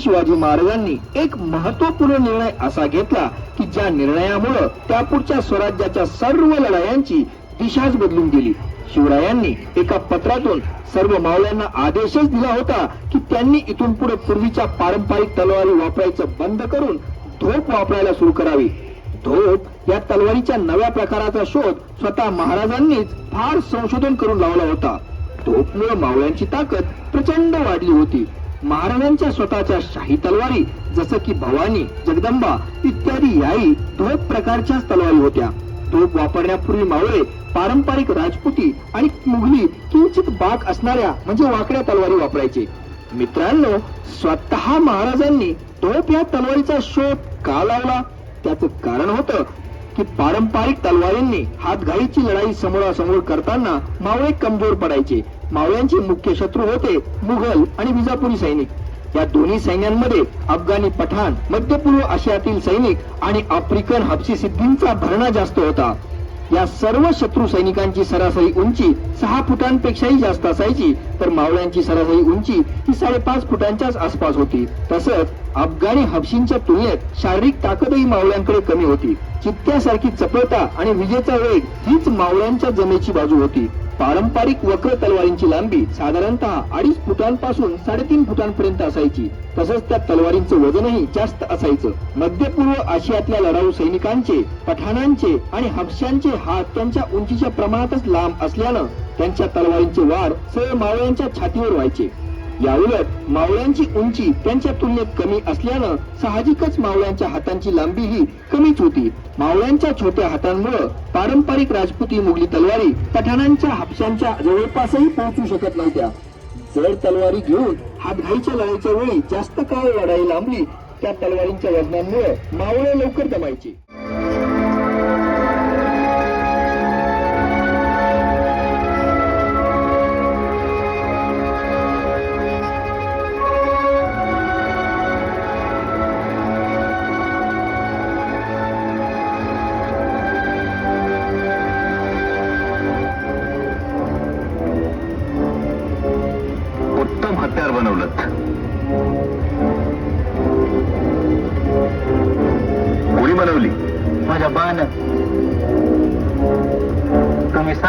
शिवाजी महाराजांनी एक महत्त्वपूर्ण निर्णय असा घेतला की ज्या निर्णयामुळं त्यापुढच्या स्वराज्याच्या सर्व लढायांची दिशाच बदलून गेली. शिवरायांनी एका पत्रातून सर्व मावळ्यांना आदेशच दिला होता की त्यांनी इथून पुढे पूर्वीच्या पारंपरिक तलवारी वापरायचं बंद करून धोप वापरायला सुरू करावी. धोप या तलवारीच्या नव्या प्रकाराचा शोध स्वतः महाराजांनीच फार संशोधन करून लावला होता. धोपमुळे मावळ्यांची ताकद प्रचंड वाढली होती. महाराजांच्या स्वतःच्या शाही तलवारी जसं की भवानी जगदंबा इत्यादी याही धोप प्रकारच्याच तलवारी होत्या. धोप वापरण्यापूर्वी मावळे पारंपरिक राजपुती आणि मुघली किंचित बाक असणाऱ्या म्हणजे वाकड्या तलवारी वापरायचे. मित्रांनो स्वतः महाराजांनी धोप या तलवारीचा शोध का लावला? त्याचं कारण होतं की पारंपरिक तलवारींनी हातघाईची लढाई समोरासमोर करताना मावळे कमजोर पडायचे. मावळ्यांचे मुख्य शत्रू होते मुघल आणि विजापुरी सैनिक. या दोन्ही सैन्यांमध्ये अफगाणी पठाण मध्य पूर्व आशियातील सैनिक आणि आफ्रिकन हबशी सिद्धींचा भरणा जास्त होता. या सर्व शत्रू सैनिकांची सरासरी उंची सहा फुटांपेक्षाही जास्त असायची तर मावळ्यांची सरासरी उंची ही साडेपाच फुटांच्याच आसपास होती. तसंच अफगाणी हबशींच्या तुलनेत शारीरिक ताकदही मावळ्यांकडे कमी होती. चित्त्यासारखी चपळता आणि विजेचा वेग हीच मावळ्यांच्या जमेची बाजू होती. पारंपरिक वक्र तलवारींची लांबी साधारणतः अडीच फुटांपासून साडेतीन फुटांपर्यंत असायची. तसंच त्या तलवारींचं वजनही जास्त असायचं. मध्य पूर्व आशियातल्या लढाऊ सैनिकांचे पठाणांचे आणि हबश्यांचे हात त्यांच्या उंचीच्या प्रमाणातच लांब असल्यानं त्यांच्या तलवारींचे वार सरळ मावळ्यांच्या छातीवर व्हायचे. याउलट मावळ्यांची उंची त्यांच्या तुलनेत कमी असल्यानं साहजिकच मावळ्यांच्या हातांची लांबी ही कमीच होती. मावळ्यांच्या छोट्या हातांमुळे पारंपरिक राजपुती मुघली तलवारी पठाणांच्या हापशांच्या जवळपासही पोहोचू शकत नव्हत्या. जर तलवारी घेऊन हातघाईच्या लढाईच्या वेळी जास्त काळ लढाई लांबली त्या तलवारींच्या वजनांमुळे मावळे लवकर दमायचे.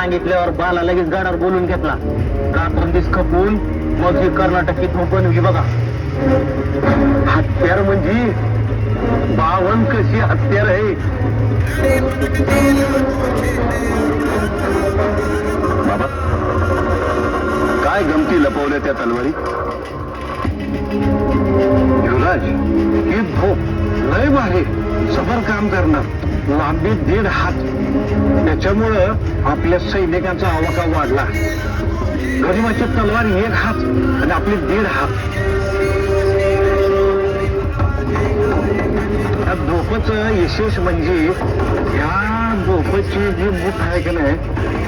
सांगितल्यावर बाला लगेच गाडावर बोलून घेतला. रात्र खपून मग ही कर्नाटकी थोप बनवली बघा. हत्यार म्हणजे बावन कशी हत्यार आहे? बाबा काय गमती लपवल्या त्या तलवारी युवराज ही भोप लय भारी. सबर काम करणार. लांबी दीड हात. त्याच्यामुळं आपल्या सैनिकांचा आवाका वाढला. गरिबाची तलवार एक हात आणि आपली दीड हात. धोपच धोपचं विशेष म्हणजे ह्या धोपची जी मूठ आहे की नाही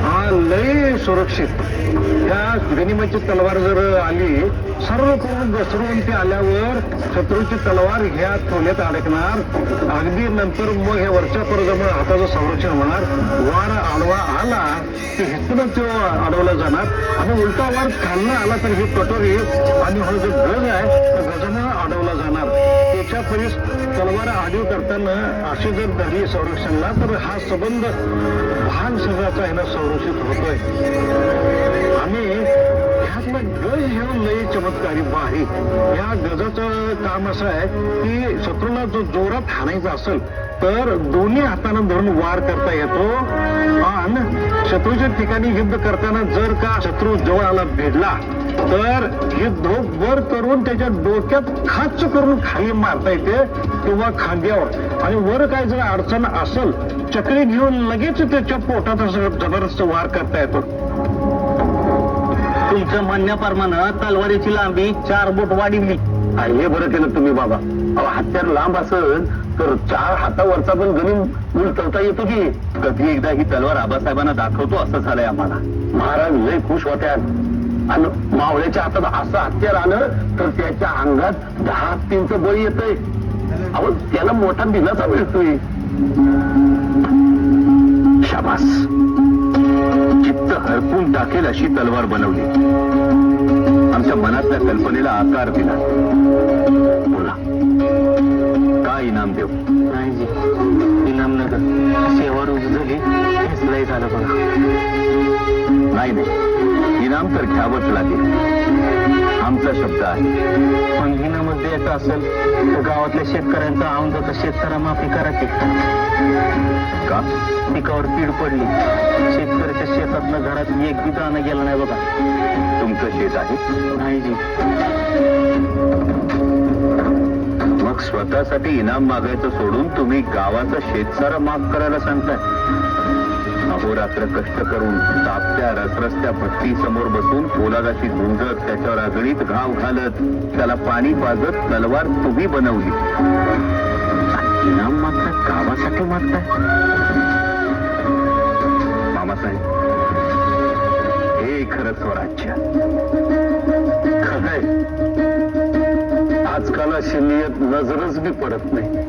हा लय सुरक्षित. ह्या गनिमाची तलवार जर आली सर्व करून घसरवंती ती आल्यावर शत्रूची तलवार ह्या खोल्यात अडकणार. अगदी नंतर मग ह्या वरच्या परजमुळे हाताचं संरक्षण होणार. वार आडवा आला की हिथूनच तो अडवला जाणार. आणि उलटा वार खालनं आला तर ही कटोरी आणि हा जो गज आहे त्या गजामुळे अडवला जाणार. अशा परीस तलवार आडीव करताना असे जर धरली संरक्षणला तर हा संबंध भान सगळ्याचा ह्याला संरक्षित होतोय. आम्ही ह्यातला गज घेऊन लय चमत्कारी आहे. या गजाचं काम असं आहे की शत्रूला जो जोरात हाणायचा असेल तर दोन्ही हातानं धरून वार करता येतो. आणि शत्रूच्या ठिकाणी युद्ध करताना जर का शत्रू जवळ आला भिडला तर युद्ध वर करून त्याच्या डोक्यात खाच करून खाली मारता येते किंवा खांद्यावर. आणि वर काय जर अडचण असेल चक्री घेऊन लगेच त्याच्या पोटात जबरदस्त वार करता येतो. तुमच्या म्हणण्याप्रमाणे तलवारीची लांबी चार बोट वाढवली. हे बरं केलं तुम्ही बाबा. अहो, हत्यार लांब असेल तर चार हातावरचा पण गणिम उलटवता येतो की? कधी एकदा ही तलवार आबासाहेबांना दाखवतो असं झालंय आम्हाला. महाराज लय खुश होत्या. आणि मावळ्याच्या हातात असं हत्यार आलं तर त्याच्या अंगात दहा हत्तींच बळी येतंय. अहो त्याला मोठा दिलासा मिळतोय. शाबास. हरपून टाकेल अशी तलवार बनवली. आमच्या मनातल्या कल्पनेला आकार दिला. द्यायचं असेल तर गावातल्या शेतकऱ्यांचा औंधाचा शेतकरा माफी करा की का? पिकावर कीड पडली. शेतकऱ्याच्या शेतातनं घरात एक बी दाणं गेलं नाही बघा. तुमचं शेत आहे? नाही जी. मग स्वतःसाठी इनाम मागायचं सोडून तुम्ही गावाचं शेतसारा माफ करायला सांगताय. अहोरात्र कष्ट करून तापत्या रसरस्त्या भट्टी समोर बसून पोलादाशी झुंजत त्याच्यावर आगळीत घाव घालत त्याला पाणी पाजत तलवार तुम्ही बनवली. इनाम मागता गावासाठी मागताय. मामासाहेब हे खरं स्वराज्य. खरंय. आजकाल अशी नियत नजरच बी पडत नाही.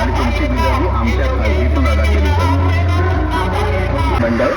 आणि तुमची गुलाबी आमच्या काळजीतून अदा केली जाईल. मंडळ